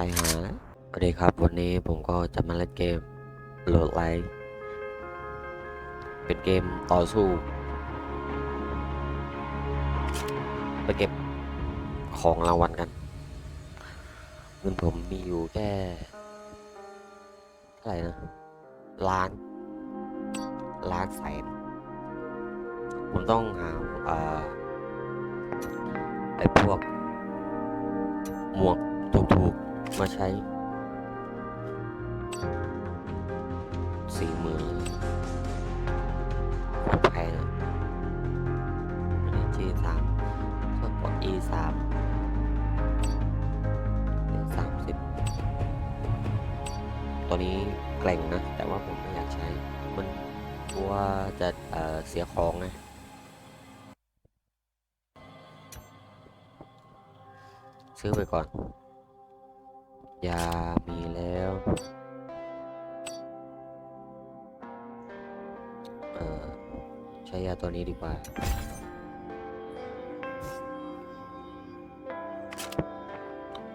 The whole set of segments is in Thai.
ายหาสวัสดีครับ วันนี้ผมก็จะมาเล่นเกมโหลดไลท์เป็นเกมต่อสู้ ไปเก็บของรางวัลกันเงินผมมีอยู่แค่เท่าไหร่นะ ล้าน ล้านแสนผมต้องหาอ่อไอ้พวกหมวก มาใช้สี่มือโคตรแพงอะอันนี้ G สามเครื่องกด E สามสามสิบตัวนี้แกล่งนะ แต่ว่าผมไม่อยากใช้ มันกลัวจะเเสียของไงซื้อไปก่อน ยามีแล้ว เออใช้ยาตัวนี้ดีกว่า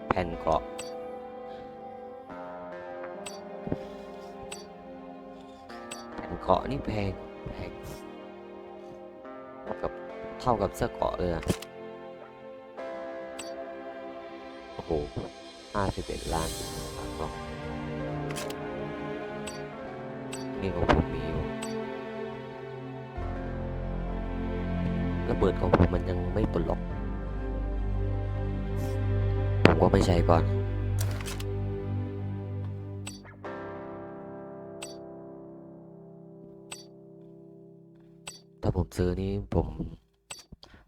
แผ่นเกาะแผ่นเกาะนี่แพงแพงกับเท่ากับเสื้อเกาะเลยอะโอ้โห ห้าสิบเอ็ดล้านสามกล่องนี่ของผมมีอยู่ระเบิดของผมมันยังไม่ปลดล็อก ผมก็ไม่ใช้ก่อนถ้าผมซื้อนี่ผม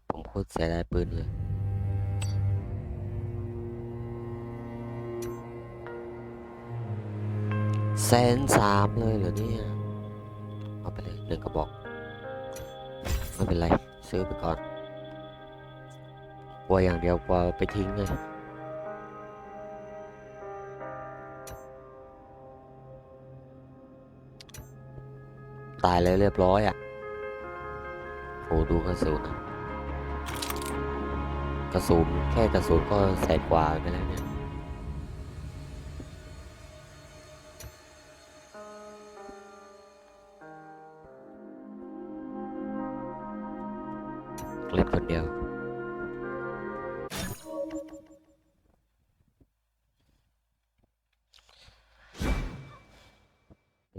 ผมโคตรเสียดายปืนเลย แสนสามเลยเหรอเนี่ย เอาไปเลยหนึ่งกระบอก ไม่เป็นไร ซื้อไปก่อน กลัวอย่างเดียวกลัวไปทิ้งไงตายแล้วเรียบร้อยอะโอ้ดูกระสุนกระสุนแค่กระสุนก็แสนกว่าไปแล้วเนี่ย เล่นคนเดียว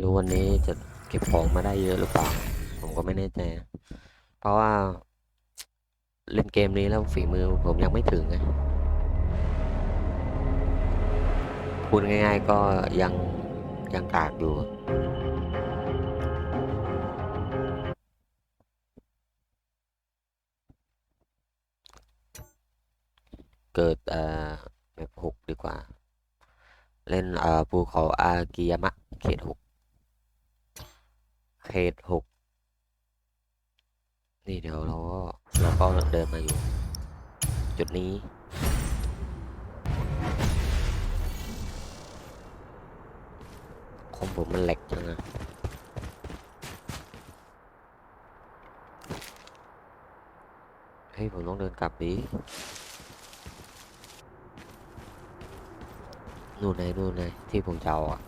รู้วันนี้จะเก็บของมาได้เยอะหรือเปล่า ผมก็ไม่แน่ใจ เพราะว่าเล่นเกมนี้แล้วฝีมือผมยังไม่ถึงไง พูดง่ายๆก็ยังยังกากอยู่ เกิดเอ่อแบบหกดีกว่า เล่นเอ่อภูเขาอากิยามะ เขตหกเขตหกนี่เดี๋ยวเราก็เราก็เดินมาอยู่ จุดนี้ของผมมันแหลกจังอะเฮ้ยผมต้องเดินกลับดิ นู่นไงนู่นไงที่ผมจะเอาอะ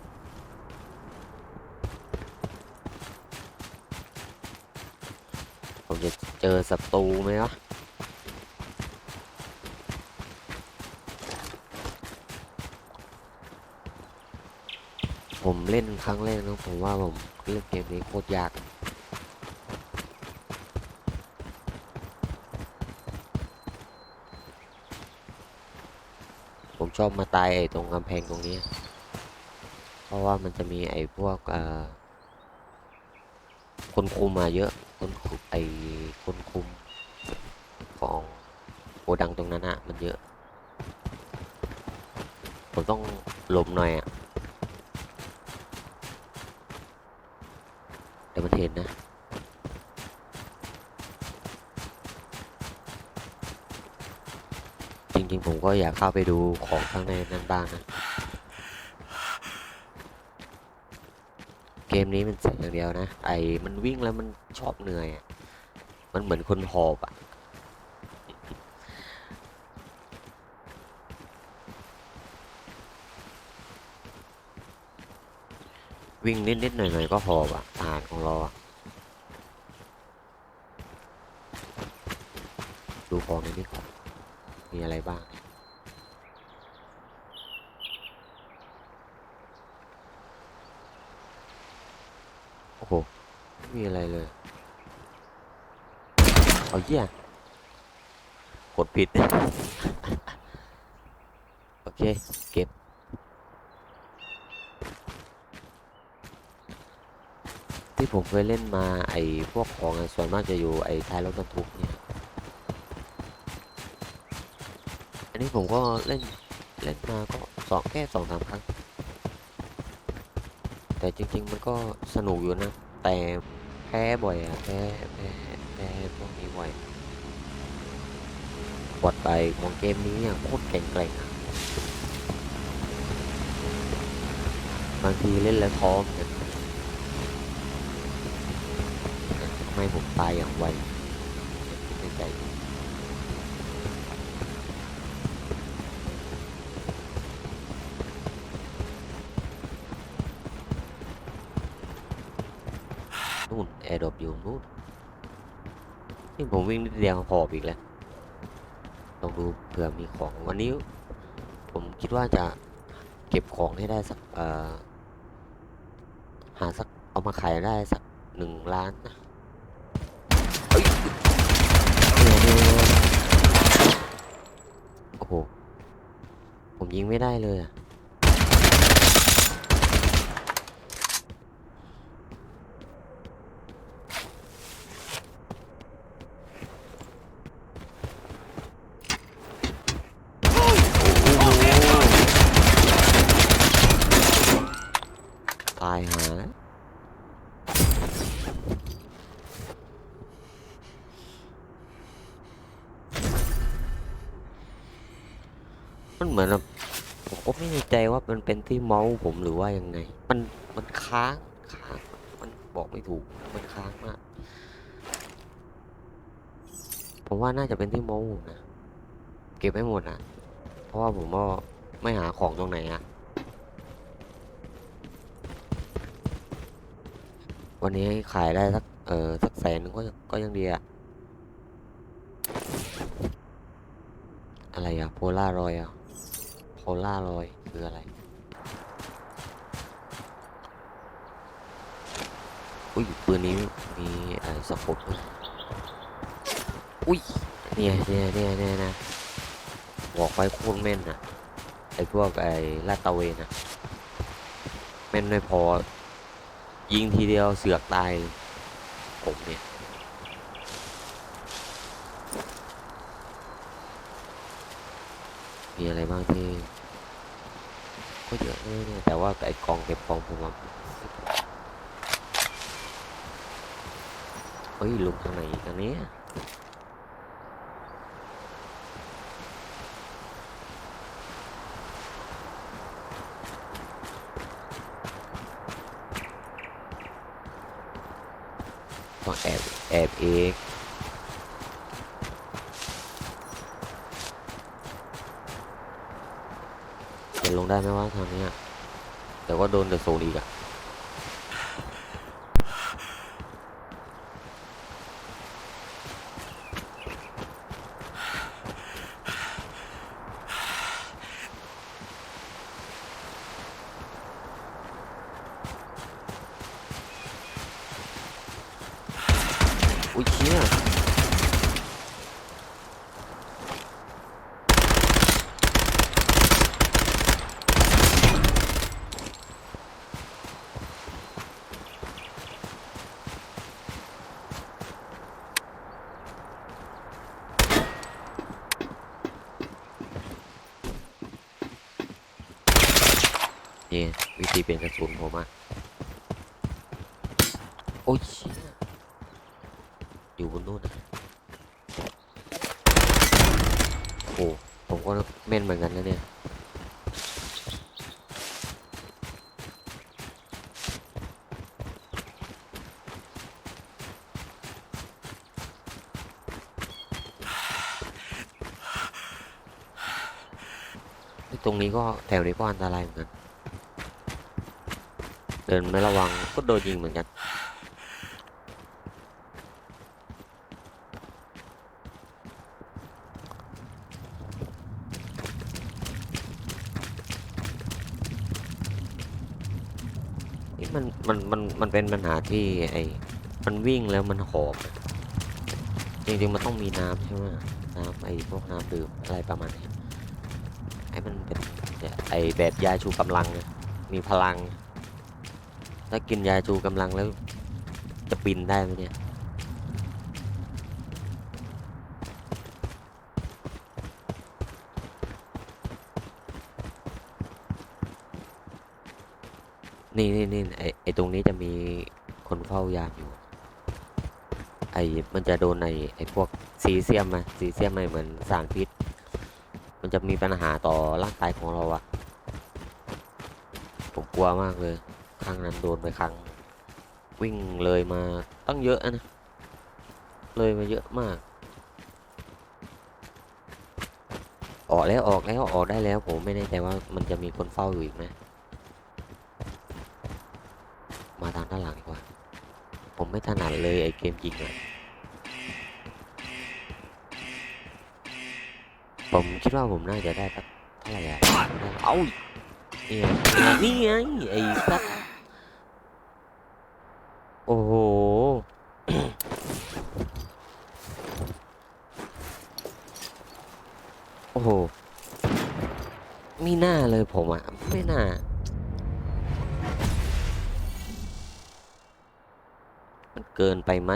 ผมจะเจอศัตรูไหมวะผมเล่นครั้งแรกนะผมว่าผมเล่นเกมนี้โคตรยาก ชอบมาตายไอ้ตรงกำแพงตรงนี้ เพราะว่ามันจะมีไอ้พวกคนคุมมาเยอะ คนคุมไอ้คนคุมของโกดังตรงนั้นอะมันเยอะ ผมต้องหลบหน่อยอะเดี๋ยวมันเห็นนะ ผมก็อยากเข้าไปดูของข้างในนั้นบ้างนะ เกมนี้มันเสร็จอย่างเดียวนะ ไอ้มันวิ่งแล้วมันชอบเหนื่อยอะ มันเหมือนคนหอบอะวิ่งนิดๆหน่อยๆก็หอบอะอาารของเราดูของในนี้ก่อนมีอะไรบ้าง หไม่มีอะไรเลย เอาเยี่ยกดผิด โอเค เก็บ ที่ผมเคยเล่นมาไอ้พวกของส่วนมากจะอยู่ไอ้ท้ายรถบรรทุกเนี่ย อันนี้ผมก็เล่น เล่นมาก็สองแค่สองสามครั้ง แต่จริง ๆ มันก็สนุกอยู่นะ แต่แพ้บ่อยอะแพ้แพ้แพ้พวกนี้บ่อยบอดไปของเกมนี้อะโคตรแข็งแกร่งอะบางทีเล่นแล้วท้อเหมือนกันทำไมผมตายอย่างไวคิดในใจ นู่นแอร์ดรอปอยู่นู่นนี่ผมวิ่งนิดเดียวหอบอีกแล้วลองดูเผื่อมีของวันนี้ ผมคิดว่าจะเก็บของให้ได้สักเอ่อหาสักเอามาขายได้สักหนึ่งล้านนะเฮ้ยโอ้โหผมยิงไม่ได้เลยอะโอ้โหตายหาแล้วมันเหมือนแบบผมก็ไม่แน่ใจว่ามันเป็นที่เมาส์ผมหรือว่ายังไง มันมันค้างค้างมันบอกไม่ถูกมันค้างมาก ผมว่าน่าจะเป็นที่เมาส์นะเก็บไม่หมดนะเพราะว่าผมก็ไม่หาของตรงไหนอะ วันนี้ขายได้สักเออสักแสนนึงก็ก็ยังดีอะอะไรอะโพล่ารอยอะโพล่ารอยคืออะไรอุ้ยปืนนี้มีเอ่อสกดด้วยอุ้ยเนี่ยเนี่ยเนี่ยเนี่ยนะบอกไปโคตรแม่นอะไอพวกไอลาดตะเวนอะแม่นไม่พอ ยิงทีเดียวเสือกตาย ผมเนี่ย มีอะไรบ้างที่ก็เยอะเลยเนี่ยแต่ว่าไอ้กองเก็บกองผมอะเฮ้ยลุกทางไหนกันเนี้ย องแอบแอบเองจะลงได้ไหมวะทางนี้แต่ว่าโดนเดอะโซนอีกอะอุ้ยเชี่ยนี่วิธีเปลี่ยนกระสุน ผมอะโอ้ยเชี่ยอยู่บนนู้นนะโอ้ผมก็แม่นเหมือนกันนะเนี่ยตรงนี้ก็แถวนี้ก็อันตรายเหมือนกัน ไปดินไม่ระวังก็โดนยิงเหมือนกัน นี่มันมันมันมันเป็นปัญหาที่ไอ้มันวิ่งแล้วมันหอบจริงๆมันต้องมีน้ำใช่ไหมน้ำไอ้พวกน้ำดื่มอะไรประมาณนี้ไอ้มันเป็นไอ้แบบยาชูกำลัง มีพลัง ถ้ากินยาชูกำลังแล้ว จะบินได้ไหมเนี่ย นี่นี่นี่ไอไอตรงนี้จะมีคนเฝ้ายามอยู่ ไอมันจะโดนในไอพวกซีเซียมมาซีเซียมไม่เหมือนสารพิษ มันจะมีปัญหาต่อร่างกายของเราอะผมกลัวมากเลย ครั้งนั้นโดนไปครั้ง วิ่งเลยมาตั้งเยอะนะ เลยมาเยอะมาก ออกแล้วออกแล้วออกได้แล้วผมไม่แน่ใจว่ามันจะมีคนเฝ้าอยู่อีกไหมมาทางด้านหลังดีกว่า ผมไม่ถนัดเลยไอ้เกมยิงอะผมคิดว่าผมน่าจะได้สักเท่าไหร่อะเอ้านี่ยนี่ไงไอ้สัตว์ อ้โห โอ้โห มีหน้าเลยผมอะไม่น่า มันเกินไปไหม